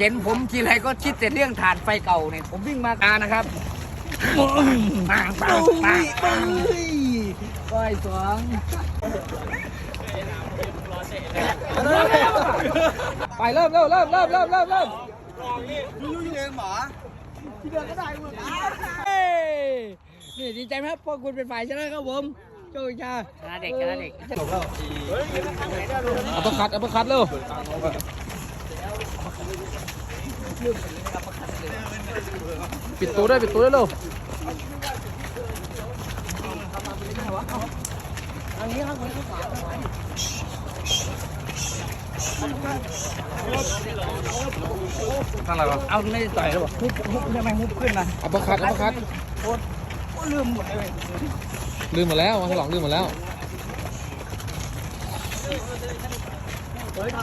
เห็นผมทีไรก็คิดแต่เรื่องฐานไฟเก่าเนี่ยผมวิ่งมาอานะครับปังปังปังปังก้อยสองไปเริ่มเริ่มเริ่มเริ่มเริ่มเริ่มเริ่มเฮ้ยนี่ดีใจไหมครับพวกคุณเป็นฝ่ายชนะครับผมโชคชาชนะเด็กชนะเด็กเอัประคัดเอัประคัดเร็ว ปิดตัวด้วยปิดตัวด้วยเร็วท่านอะไรวะเอาไม่ได้ต่อยแล้วบอกฮุบฮุบทำไมฮุบขึ้นมาอัปคัดอัปคัดโอ้ลืมหมดเลยลืมหมดแล้วมาฉลองลืมหมดแล้วลืม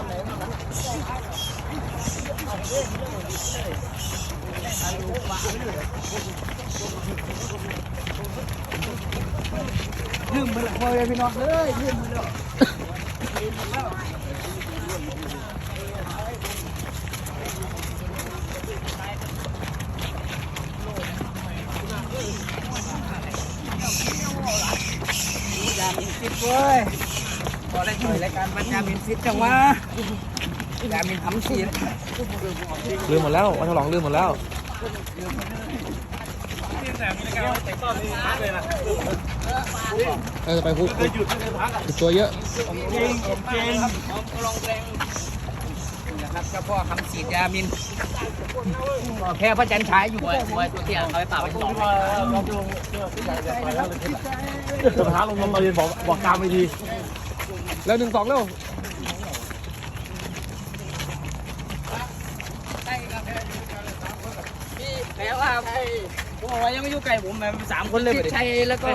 ไปแล้วพอเลยพี่น้องเลยลืมไปแล้วมินฟิตเว้ยพอได้ช่วยรายการปัญญามินฟิตจังวะยามินทำสีนลืมหมดแล้วมาฉลองลืมหมดแล้ว เออไปคุกคุกติดตัวเยอะนะครับเจ้าพ่อคำสีดยามินแค่พระจันทร์ฉายอยู่มวยมวยตัวเตี้ยเขาไปป่าไปสองสุดท้าลงมาเรียนบอกบอกกลางไม่ดี แล้วหนึ่งสองเร็ว แม้ว่า ผมบอกว่ายังไม่อยู่ไกลผมแบบสามคนเลยชัยแล้วก็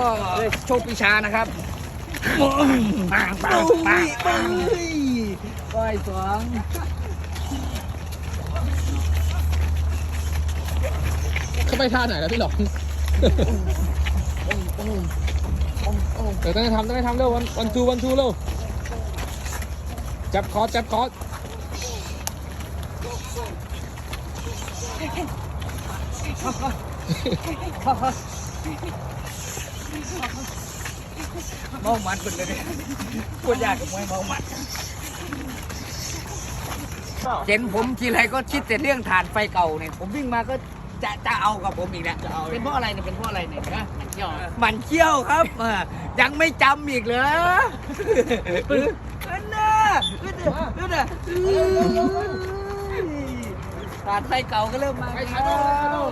โชคปิชานะครับปังปังปังปังก้อยสองเขาไปท่าไหนแล้วพี่หลอกเดี๋ยวต้องให้ทำต้องให้ทำเร็ววันวันทูวันทูเร็วจับคอร์สจับคอร์ส เมามันคนเลยพูดยากกับมวยเมามันเห็นผมทีไรก็คิดแต่เรื่องฐานไฟเก่าเนี่ยผมวิ่งมาก็จะจะเอากับผมอีกแล้วเป็นเพราะอะไรเนี่ยเป็นเพราะอะไรเนี่ยนะมันเที่ยวมันเที่ยวครับเออยังไม่จำอีกเหรอเออน่ะเออน่ะเออ น่ะฐานไฟเก่าก็เริ่มมาแล้วน้อง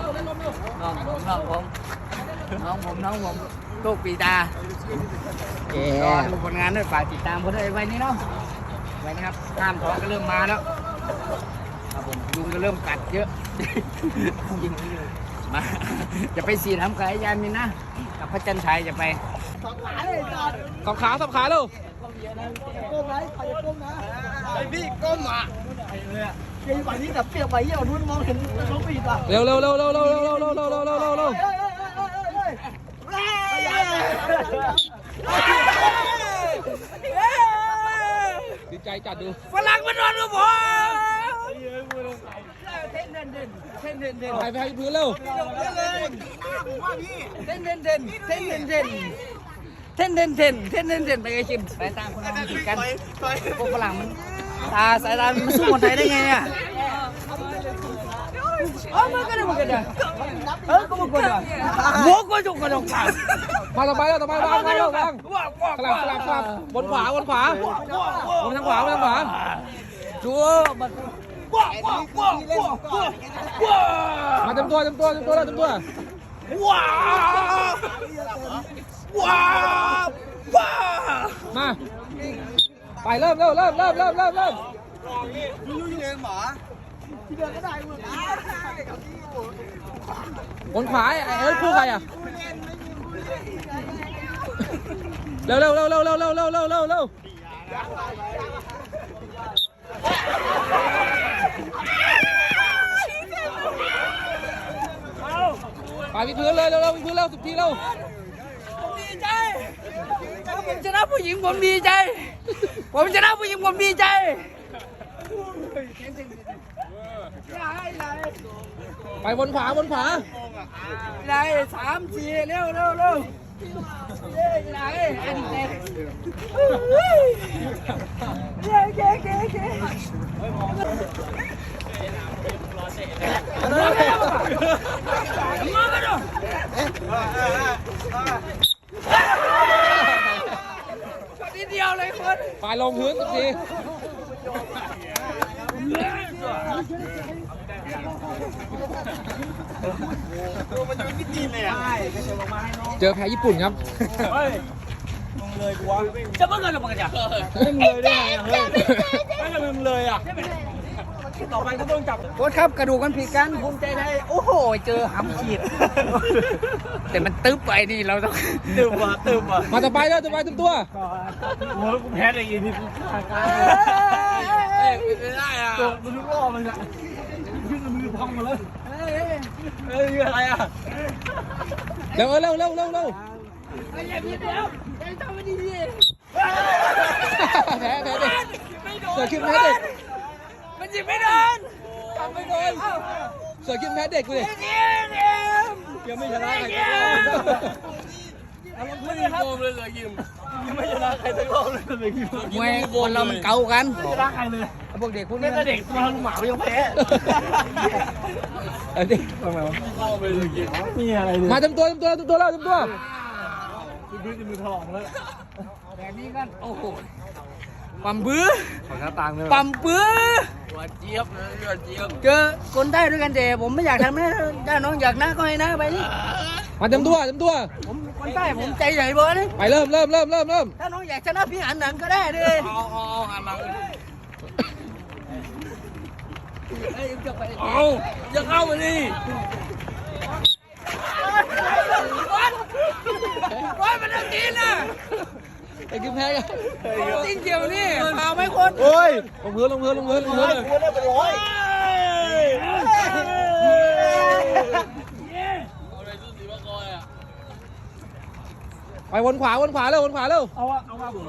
ผมน้องผมน้องผมน้องผมโชคปีตาแกรอดูผลงานด้วยฝากติดตามคนไว้นี้เนาะไว้นะครับข้ามท้องก็เริ่มมาแล้วครับผมยุงก็เริ่มกัดเยอะยิงมาจะไปสีทำกับไอ้ยามินนะกับพระจันทร์ชัยจะไปสองขาสองขาเร็วไอพี่ก้มอะเปีย กไปนี่แต่เปียกไปเยี่ยวนู้นมองเห็นน้องปีดอะเร็วเร็วเร็วเร็วเร็วเร็วเร็วเร็วเร็วเร็วเร็วเร็วเร็วดีใจจัดดูฝรั่งมันนอนกับผมเต้นเต้นเต้นเต้นเต้นเต้นไปไปพื้นเร็วเต้นเต้นเต้นเต้นเต้นเต้นเต้นเต้นเต้นเต้นเต้นเต้นไปไงชิมไปตามคนนั้นติดกันพวกฝรั่งมัน ตาสายตามันสู้คนไทยได้ไงเนี่ยเออมันก็ได้มันก็ได้เออก็มันก็ได้หัวก็จุกกระดกปามาต่อไปแล้วต่อไปวางวางวางสลับสลับสลับบนขวาบนขวาบนทางขวาบนทางขวาชัวมันว้าวว้าวว้าวว้าวว้าวมาเต็มตัวเต็มตัวเต็มตัวแล้วเต็มตัวว้าวว้าวว้าวมา ไปเริ่มเริ่มเริ่มเริ่มเริ่มเริ่มเริ่มบนขวาไอ้เอ้ยคู่ใครอะเร็วเร็วเร็วเร็วเร็วเร็วเร็วเร็วเร็วเร็วไปวิดพื้นเลยเร็วเร็ววิดพื้นเร็วสิบทีเร็วผมดีใจถ้าผมชนะผู้หญิงผมดีใจ ผมชนะผู้หญิงผมดีใจไปวนขวาวนขวาไหนสามสี่เร็วเร็วเร็วไหนอันไหนเย้เย้เย้เย้นิดเดียว เลยคนไปลงพื้นสักทีเจอแพ้ญี่ปุ่นครับ จะเมื่อไงกับมันกันไม่เลยได้ไงเฮ้ยไม่ทำไมมึงเลยอะ ต่อไปก็ต้องจับโค้ชครับกระดูกมันผิดกันภูมิใจไทยโอ้โห เจอหำขีด แต่มันตึ๊บไปนี่เราต้องตื่มว่ะตื่มว่ะมาต่อไปเลยต่อไปตุ้มตัวโอ้ยกูแพ้ได้อีกทีกูฆ่ากันเอ้ยไม่ได้อะตัวมันทุกรอบมันอะขึ้นมือพังหมดเลยเอ้ยอะไรอะเร็วเร็วเร็วเร็วเร็วอย่าพี่เดียวอย่าทำไม่ดีดิแพ้แพ้เด็กเสือขึ้นแพ้เด็ก มันยิงไม่โดนทำไม่โดนสือขึ้นแพ้เด็กกูดิเยี่ยมเยี่ยมยังไม่ชนะใครเยี่ยมไม่ได้โกมเลยเลยยิมยังไม่ชนะใครสักรอบเลยเลยยิมวยคนเรามันเก่ากันไม่ชนะใครเลยพวกเด็กพวกแม้นี้แต่เด็กมาหมายังแพ้เอาดิทำไมวะมนี่อะไรเนี่ยมาเต็มตัวเต็มตัวเต็มตัวแล้วเต็มตัวพื้นจะมือถลอกแล้วแบบนี้กันโอ้โห ปั๊มบื้อขอหน้าต่างเลยปั๊มบื้อหวานเจี๊ยบเลยหวานเจี๊ยบเจอคนได้ด้วยกันแต่ผมไม่อยากทำนะถ้าน้องอยากนะก็ให้นะไปนี่มาเต็มตัวเต็มตัว ผมคนใต้ผมใจใหญ่เบอร์นี่ไปเริ่มเริ่มเริ่มเริ่มเริ่มถ้าน้องอยากชนะพี่หันหนังก็ได้เลยเอาเอาเอาหันมาเอ้ยจะไปเอาจะเข้าไปดิว่ามันต้องกินนะ ไอ้ขึ้นแพ้กันจริงเกี่ยวนี่เปล่าไหมคนโอ้ยลงพื้นลงพื้นลงพื้นลงพื้นกูได้เป็นร้อยไปวนขวาวนขวาเร็ววนขวาเร็วเอาว่าเอาว่าผม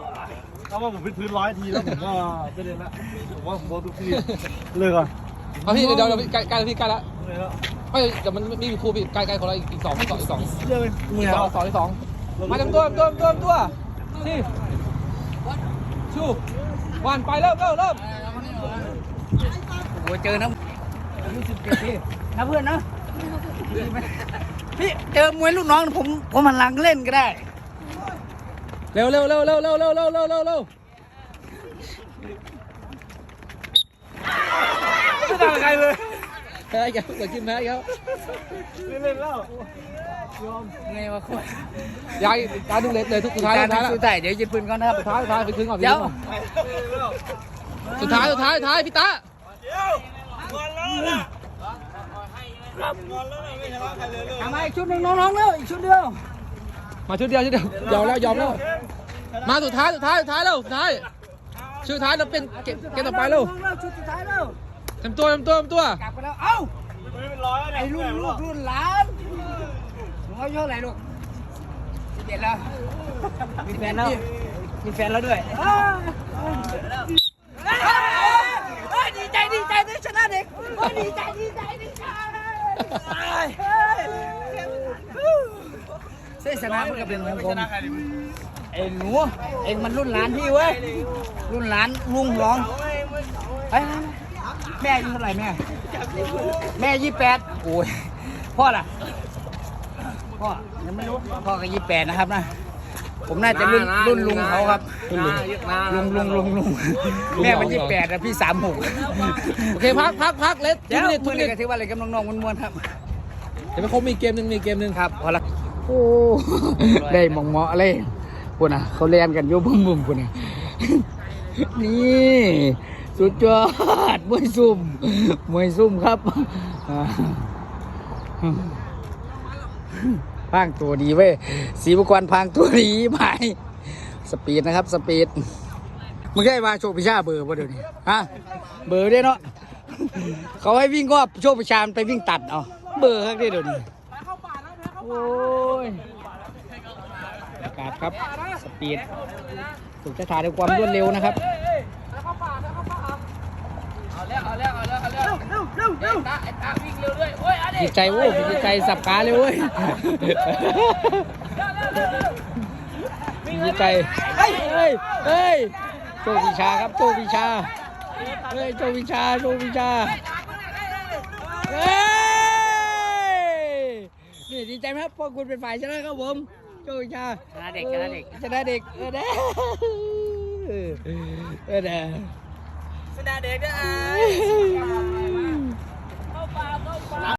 เอาว่าผมพื้นพื้นร้อยทีแล้วผมก็จะเล่นละผมว่าผมโดนทุกทีเลิกก่อนเอาพี่เดี๋ยวเดี๋ยวใกล้ใกล้พี่ใกล้ละเลยแล้วไม่เดี๋ยวมันไม่มีครูพี่ใกล้ใกล้คนละอีกสองอีกสองอีกสองเลิกมึงอีกแล้สองวอีกสองอีกสองมาเต็มตัวเต็มตัวเต็มตัวเต็มตัว ที่ชูวันไปเริ่มเริ่มเริ่มโอ้เจอนะอายุสิบเจ็ดปีนะเพื่อนนะพี่เจอมวยลูกน้องผมผมหันหลังเล่นก็ได้ เร็วเร็วเร็วเร็วเร็วเร็วเร็วเร็วเร็วเร็วไม่ต่างใครเลย แพ้กันเกิดขึ้นแพ้กันไม่เล่นแล้วไงวะคนยายตาดึงเลยเลยทุกสุดท้ายกาสุรดท้ายแล้วสู้ใต้เดี๋ยวยึดปืนก่อนนะครับสุดท้ายสุดท้ายไปคืนก่อนไปเดี๋คืยวนก่อนสุดท้ายสุดท้ายสุดท้ายพี่ตาทำไมาอีกชุดหนึ่งน้องๆเร็วอีกชุดเดียวมาชุดเดียวชุดเดียวยอมแล้วยอมแล้วมาสุดท้ายสุดท้ายสุดท้ายเร็วสุดท้ายชุดสุดท้ายเราเป็นเกมเกมต่อไปเร็วน้องๆเร็วชุดสุดท้ายเร็ว เต็มตัวเต็มตัวเต็มตัว กลับไปแล้ว เอ้าไอ้รุ่นลูกรุ่นหลานหนูอายุเท่าไหร่ลูกสิบเอ็ดแล้ว มีแฟนแล้ว มีแฟนแล้วด้วยเฮ้ยดีใจดีใจได้ชนะเด็กเฮ้ยดีใจดีใจดีใจเส้นชนะมันก็เป็นของผมเอ็งหนูเอ็งมันรุ่นหลานพี่เว้ย รุ่นหลานลุงหลองไป แม่อายุเท่าไหร่แม่ แม่ยี่แปดโอ้ยพ่อล่ะ พ่อยังไม่รู้ พ่อก็ยี่แปดนะครับนะ ผมน่าจะรุ่นรุ่นลุงเขาครับ ลุงลุงลุงลุงแม่มันยี่แปดนะพี่สามหกโอเคพักพักพักเล็ดทุเดี๋ยวกนิดทุมืกอนินี้ดก็ถือว่าอะไรกำลังนองมวนๆครับ เดี๋ยวไปคงมีเกมหนึ่งมีเกมหนึ่งครับพอละโอ้ ได้หมองเหมาะเลยปุ่นอะ เขาเรียนกันอยู่บุ้มบุ้มปุ่นอะ นี่ สุดยอดมวยซุ่มมวยซุ่มครับพางตัวดีเว้ยสีบุกรพางตัวดีไหมสปีดนะครับ สปีดมึงได้มาโชคพิชาเบอร์ป่ะเดี๋ยวนี้ฮะเบอร์ได้เนาะเขาให้วิ่งก็โชคพิชามันไปวิ่งตัดเอาเบอร์ครับเดี๋ยวนี้โอ้ยอากาศครับ สปีดถูกจะถ่ายด้วยความรวดเร็วนะครับ เอาแล้วเอาแล้วเอาแล้วเอาแล้วเร็วเร็วเร็วไอ้ตาไอ้ตาวิ่งเร็วด้วยโอ้ยเอาดิดีใจโว้ยดีใจสับขาเลยเว้ย ดีใจ เฮ้ย เฮ้ย เฮ้ย โชควิชาครับโชควิชา เฮ้ยโชควิชาโชควิชา เฮ้ย นี่ดีใจไหมครับพวกคุณเป็นฝ่ายชนะครับผม โชควิชาชนะเด็กชนะเด็กชนะเด็ก เออเด้อเออเด้อ สนาเด็กด้วยไอ้